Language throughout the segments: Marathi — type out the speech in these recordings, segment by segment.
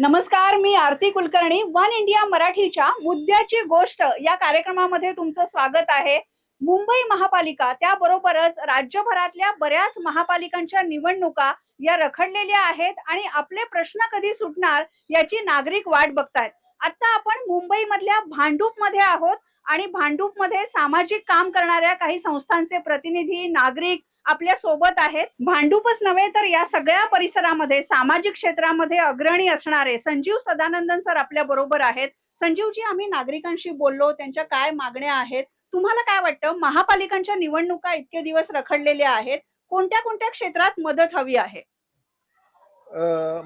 नमस्कार मी आरती कुलकर्णी वन इंडिया मराठीच्या मुद्द्याची गोष्ट या कार्यक्रमामध्ये तुमचं स्वागत आहे. मुंबई महापालिका त्याबरोबरच राज्यभरातल्या बऱ्याच महापालिकांच्या निवडणुका या रखडलेल्या आहेत आणि आपले प्रश्न कधी सुटणार याची नागरिक वाट बघतायत. आता आपण मुंबईमधल्या भांडूपमध्ये आहोत. आणि भांडूपमध्ये सामाजिक काम करणाऱ्या काही संस्थांचे प्रतिनिधी नागरिक आपल्यासोबत आहेत. भांडूपच नव्हे तर या सगळ्या परिसरामध्ये सामाजिक क्षेत्रामध्ये अग्रणी असणारे संजीव सदानंदन सर आपल्या बरोबर आहेत. संजीवजी आम्ही नागरिकांशी बोललो त्यांच्या काय मागण्या आहेत? तुम्हाला काय वाटतं? महापालिकांच्या निवडणुका इतके दिवस रखडलेल्या आहेत. कोणत्या कोणत्या क्षेत्रात मदत हवी आहे?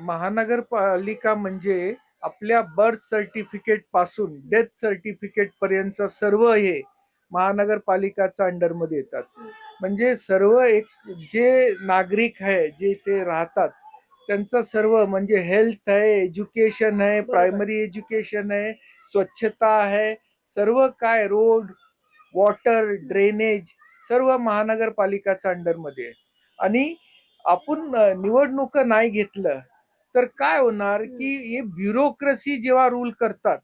महानगरपालिका म्हणजे आपल्या बर्थ सर्टिफिकेटपासून डेथ सर्टिफिकेट पर्यंत सर्व हे महानगरपालिकाच्या अंडरमध्ये येतात म्हणजे सर्व एक जे नागरिक आहे जे ते राहतात त्यांचं सर्व म्हणजे हेल्थ आहे एज्युकेशन आहे. प्रायमरी एज्युकेशन आहे स्वच्छता आहे सर्व काय रोड वॉटर ड्रेनेज सर्व महानगरपालिकाच्या अंडरमध्ये आहे आणि आपण निवडणूक नाही घेतलं तर काय होणार की हे ब्युरोक्रेसी जेव्हा रूल करतात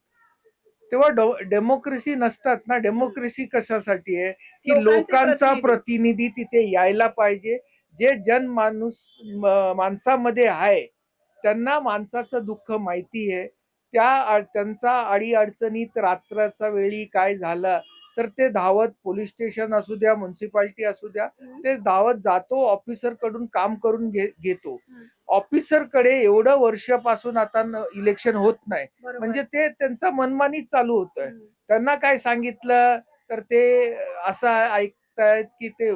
तेव्हा डेमोक्रेसी नसतात ना. डेमोक्रेसी कशासाठी आहे? की लोकांचे प्रतिनिधी. तिथे यायला पाहिजे. जे जनमाणूस म- माणसामध्ये आहे त्यांना माणसाचं दुःख माहिती आहे. त्या त्यांचा अडी अडचणीत रात्राच्या वेळी काय झालं? तर ते धावत पोलीस स्टेशन असू द्या म्युन्सिपाल्टी असू द्या ते धावत जातो ऑफिसरकडून काम करून घेतो. ऑफिसरकडे एवढं वर्षापासून आता इलेक्शन होत नाही. म्हणजे ते त्यांचं मनमानी चालू होत. त्यांना काय सांगितलं तर ते असं ऐकतायत की ते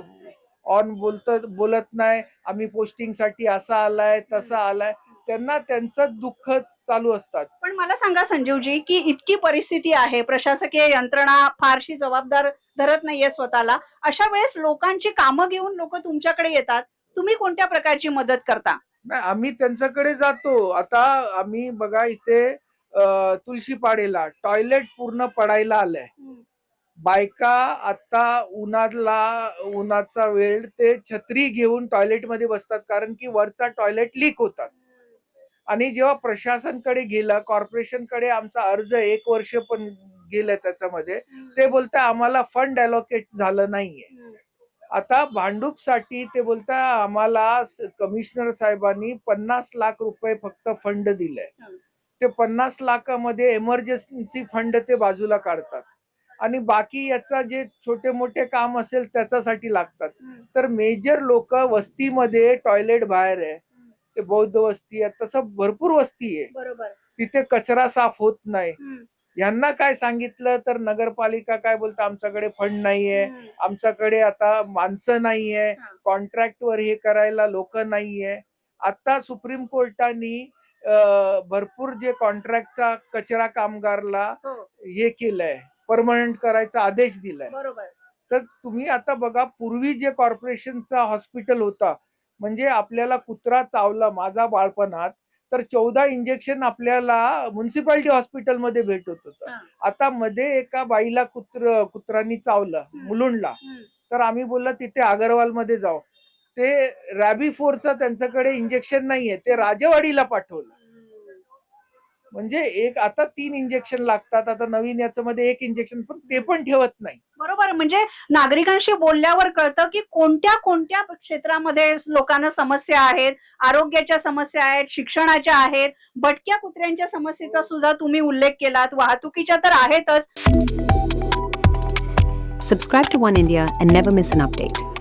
ऑन बोलत बोलत नाही आम्ही पोस्टिंगसाठी असा आलाय तसा आलाय त्यांना त्यांचं दुःख चालू असतात. पण मला सांगा संजीवजी की इतकी परिस्थिती आहे प्रशासकीय यंत्रणा फारशी जबाबदार धरत नाहीये स्वतःला अशा वेळेस लोकांची कामं घेऊन लोक तुमच्याकडे येतात तुम्ही कोणत्या प्रकारची मदत करता? नाही आम्ही त्यांच्याकडे जातो. आता आम्ही बघा इथे तुळशीपाडेला टॉयलेट पूर्ण पडायला आलंय. बायका आता उन्हातला उन्हाचा वेळ ते छत्री घेऊन टॉयलेटमध्ये बसतात कारण की वरचा टॉयलेट लीक होतात. आणि जेव्हा प्रशासनकडे गेलं कॉर्पोरेशनकडे आमचा अर्ज एक वर्ष पण गेलं त्याच्यामध्ये ते बोलता आम्हाला फंड अलोकेट झालं नाहीये. आता भांडूपसाठी ते बोलता आम्हाला कमिशनर साहेबांनी पन्नास लाख रुपये फक्त फंड दिलंय. हं. ते पन्नास लाखामध्ये एमर्जन्सी फंड ते बाजूला काढतात. आणि बाकी याचा जे छोटे मोठे काम असेल त्याच्यासाठी लागतात. तर मेजर लोक वस्तीमध्ये टॉयलेट बाहेर आहे. ते बौद्ध वस्ती आहे तसं भरपूर वस्ती आहे. बरोबर. तिथे कचरा साफ होत नाही. यांना काय सांगितलं तर नगरपालिका काय बोलतं आमच्याकडे फंड नाहीये. आमच्याकडे आता माणसं नाहीये. हा. कॉन्ट्रॅक्ट वर हे करायला लोक नाहीये. आता सुप्रीम कोर्टाने भरपूर जे कॉन्ट्रॅक्टचा कचरा कामगारला हो. हे केलंय परमनंट करायचा आदेश दिलाय. तर तुम्ही आता बघा पूर्वी जे कॉर्पोरेशनचा हॉस्पिटल होता म्हणजे आपल्याला कुत्रा चावला माझा बाळपणात तर चौदा इंजेक्शन आपल्याला म्युन्सिपाल्टी हॉस्पिटलमध्ये भेटत होतं हा. आता मध्ये एका बाईला कुत्र कुत्रांनी चावलं. मुलुंडला. तर आम्ही बोललो तिथे अगरवाल मध्ये जाऊ ते रॅबी फोरचं त्यांच्याकडे इंजेक्शन नाहीये ते राजेवाडीला पाठवलं म्हणजे एक आता तीन इंजेक्शन लागतात आता नवीन याच्यामध्ये एक इंजेक्शन पण ते पण ठेवत नाही. बरोबर म्हणजे नागरिकांशी बोलल्यावर कळतं की कोणत्या कोणत्या क्षेत्रामध्ये लोकांना समस्या आहेत आरोग्याच्या समस्या आहेत शिक्षणाच्या आहेत भटक्या कुत्र्यांच्या समस्येचा सुद्धा तुम्ही उल्लेख केलात वाहतुकीच्या तर आहेतच. Subscribe to One India and never miss an update.